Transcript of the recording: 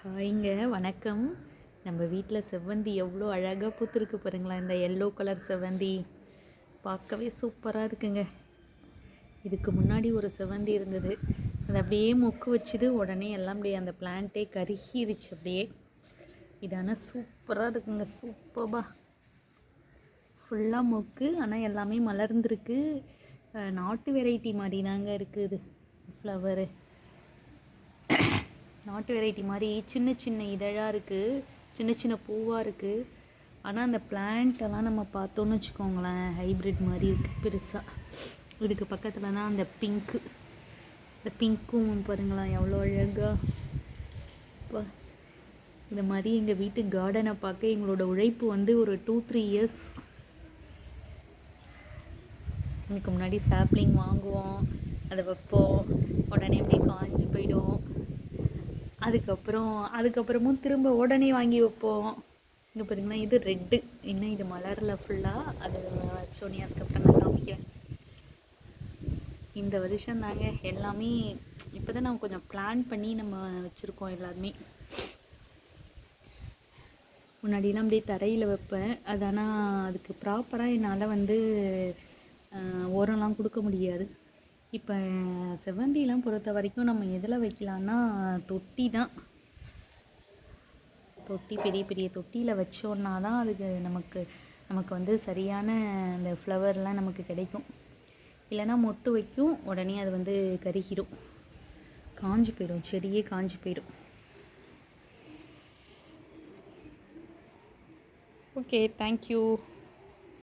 ஹாய்ங்க வணக்கம். நம்ம வீட்டில் செவ்வந்தி எவ்வளோ அழகாக பூத்துருக்கு பாருங்களா இந்த எல்லோ கலர் செவ்வந்தி. பார்க்கவே சூப்பராக இருக்குங்க. இதுக்கு முன்னாடி ஒரு செவ்வந்தி இருந்தது. அது அப்படியே மொக்கு வச்சுது உடனே எல்லாம் அப்படியே அந்த பிளான்ட்டே கருகிருச்சு அப்படியே. இது ஆனால் சூப்பராக இருக்குங்க சூப்பராக ஃபுல்லாக மொக்கு ஆனால் எல்லாமே மலர்ந்துருக்கு. நாட்டு வெரைட்டி மாதிரி தாங்க இருக்குது ஃப்ளவரு நாட்டு வெரைட்டி மாதிரி சின்ன சின்ன இதழாக இருக்குது சின்ன சின்ன பூவாக இருக்குது ஆனால் அந்த பிளான்ட்டெல்லாம் நம்ம பார்த்தோன்னு வச்சுக்கோங்களேன் ஹைப்ரிட் மாதிரி இருக்குது பெருசாக இதுக்கு பக்கத்தில் தான் அந்த பிங்க்கு இந்த பிங்க்கும் பாருங்களேன் எவ்வளோ அழகாக இந்த மாதிரி எங்கள் வீட்டு கார்டனை பார்க்க எங்களோட உழைப்பு வந்து ஒரு டூ த்ரீ இயர்ஸ் எனக்கு முன்னாடி சாப்ளிங் வாங்குவோம் அதை வைப்போம் உடனே அப்படியே கா அதுக்கப்புறம் அதுக்கப்புறமும் திரும்ப உடனே வாங்கி வைப்போம். இங்கே பார்த்தீங்கன்னா இது ரெட்டு இன்னும் இது மலரில் ஃபுல்லாக அது வச்சோன்னே அதுக்கப்புறம் நான் காமிக்கிறேன். இந்த வருஷம் தாங்க எல்லாமே இப்போ தான் நம்ம கொஞ்சம் பிளான் பண்ணி நம்ம வச்சுருக்கோம் எல்லாருமே முன்னாடிலாம் அப்படியே தரையில் வைப்பேன். அது ஆனால் அதுக்கு ப்ராப்பராக என்னால் வந்து உரம்லாம் கொடுக்க முடியாது. இப்போ செவ்வந்திலாம் பொறுத்த வரைக்கும் நம்ம எதில் வைக்கலான்னா தொட்டி தான். தொட்டி பெரிய பெரிய தொட்டியில் வச்சோன்னா தான் அதுக்கு நமக்கு நமக்கு வந்து சரியான அந்த ஃப்ளவர்லாம் நமக்கு கிடைக்கும். இல்லைன்னா மொட்டு வைக்கும் உடனே அது வந்து கருகிரும். காஞ்சு போயிடும் செடியே காஞ்சு போயிடும் ஓகே தேங்க்யூ